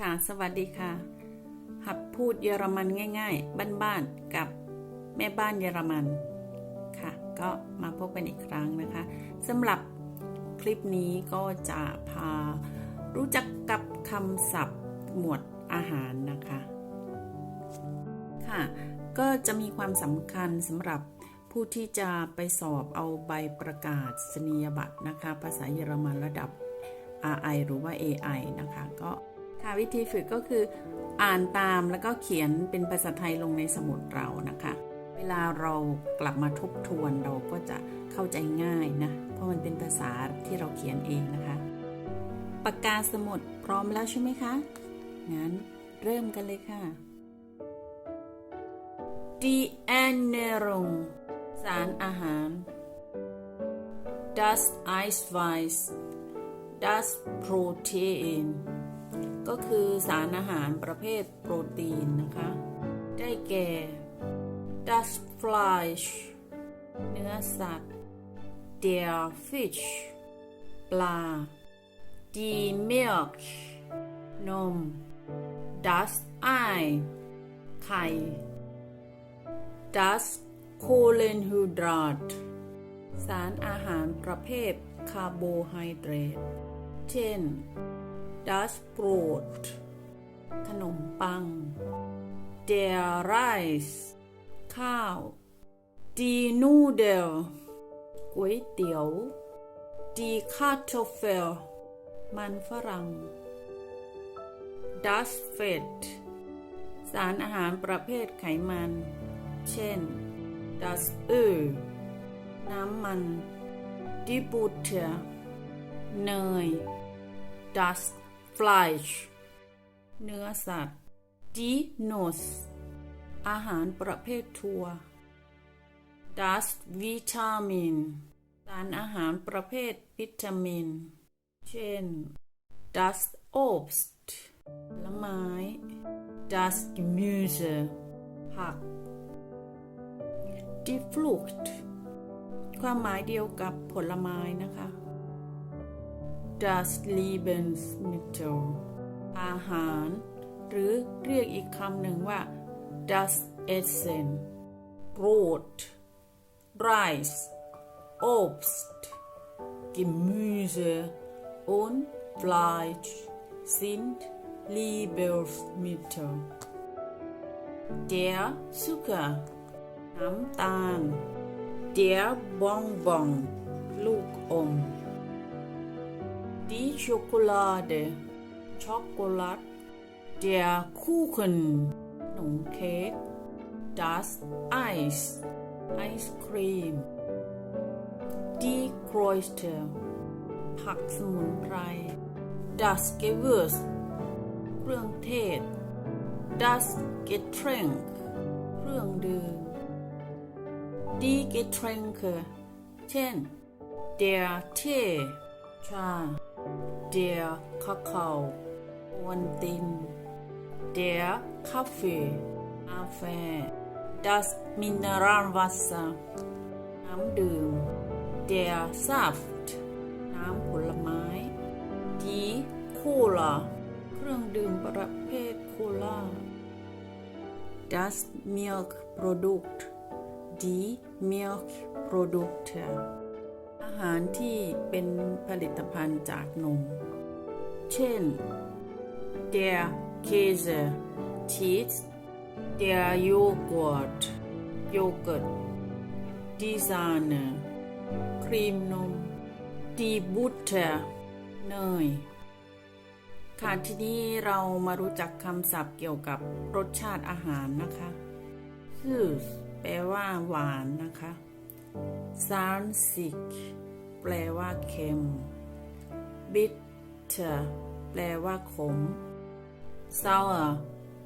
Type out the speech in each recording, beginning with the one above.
ค่ะ สวัสดีค่ะ หัดพูดเยอรมันง่าย ๆ บ้านๆ กับแม่บ้านเยอรมันค่ะ ก็มาพบกันอีกครั้งนะคะสำหรับคลิปนี้ก็จะพารู้จักกับคำศัพท์หมวดอาหารนะคะ ค่ะ ก็จะมีความสำคัญสำหรับผู้ที่จะไปสอบเอาใบประกาศนียบัตรนะคะ ภาษาเยอรมันระดับ RI หรือว่า AI นะคะ ก็ ค่ะวิธีฝึกก็คืออ่านตามแล้วก็เขียนเป็นภาษาไทยลงในสมุดเรานะคะ เวลาเรากลับมาทบทวนเราก็จะเข้าใจง่ายนะ เพราะมันเป็นภาษาที่เราเขียนเองนะคะ ปากกาสมุดพร้อมแล้วใช่ไหมคะ งั้นเริ่มกันเลยค่ะ Die Ernährung สารอาหาร Das Eiweiß Das Protein คือสารอาหารประเภทโปรตีนนะคะ ได้แก่ Das Fleisch เนื้อสัตว์ deer fish ปลา Die Milch นม Das Ei ไข่ Das Kohlenhydrat สารอาหารประเภทคาร์โบไฮเดรต เช่น das Brot ขนมปัง der Reis ข้าว die Nudel ก๋วยเตี๋ยว die Kartoffel มันฝรั่ง das Fett สารอาหารประเภทไขมัน เช่น das Öl น้ำมัน die Butter เนย das Fleisch เนื้อสัตว์ die Nuss อาหารประเภทถั่ว das Vitamin สารอาหารประเภทวิตามิน เช่น das Obst ผลไม้ das Gemüse ผัก die Frucht ความหมายเดียวกับผลไม้นะคะ das Lebensmittel อาหาร หรือเรียกอีกคำหนึ่งว่า das Essen Brot Reis Obst Gemüse und Fleisch sind Lebensmittel der Zucker น้ำตาล der Bonbon ลูกอม die Schokolade ช็อกโกแลต der Kuchen ขนมเค้ก das Eis ไอศครีม die Kräuter ผักสมุนไพร das Gewürz เครื่องเทศ das Getränk เครื่องดื่ม die Getränke เช่น der Tee ชา der Kakao วันติน der Kaffee กาแฟ das Mineralwasser น้ำดื่ม der Saft น้ำผลไม้ die Cola เครื่องดื่มประเภทโคลา das Milchprodukt die Milchprodukte อา หารที่เป็นผลิตภัณฑ์จากนม เช่น der Käse Cheese der Joghurt Joghurt die Sahne ครีมนม die Butter เนยค่ะทีนี้เรามารู้จักคำศัพท์เกี่ยวกับรสชาติอาหารนะคะ süß แปลว่าหวานนะคะ salzig แปลว่าเค็ม bitter แปลว่าขม sour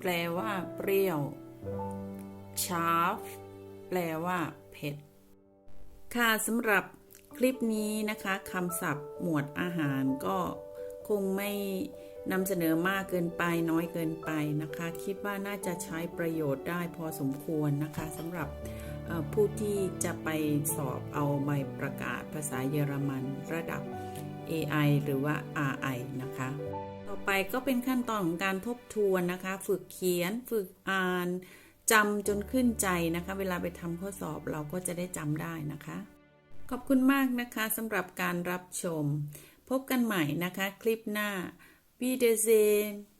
แปลว่าเปรี้ยว scharf แปลว่าเผ็ด ค่ะสำหรับคลิปนี้นะคะคำศัพท์หมวดอาหารก็คงไม่นำเสนอมากเกินไปน้อยเกินไปนะคะ คิดว่าน่าจะใช้ประโยชน์ได้พอสมควรนะคะสำหรับ ผู้ที่จะไปสอบเอาใบประกาศภาษาเยอรมันระดับ AI หรือว่า RI นะคะ ต่อไปก็เป็นขั้นตอนของการทบทวนนะคะ ฝึกเขียน ฝึกอ่านจำจนขึ้นใจนะคะ เวลาไปทำข้อสอบเราก็จะได้จำได้นะคะ ขอบคุณมากนะคะสำหรับการรับชม พบกันใหม่นะคะ คลิปหน้า w i e d e r s e h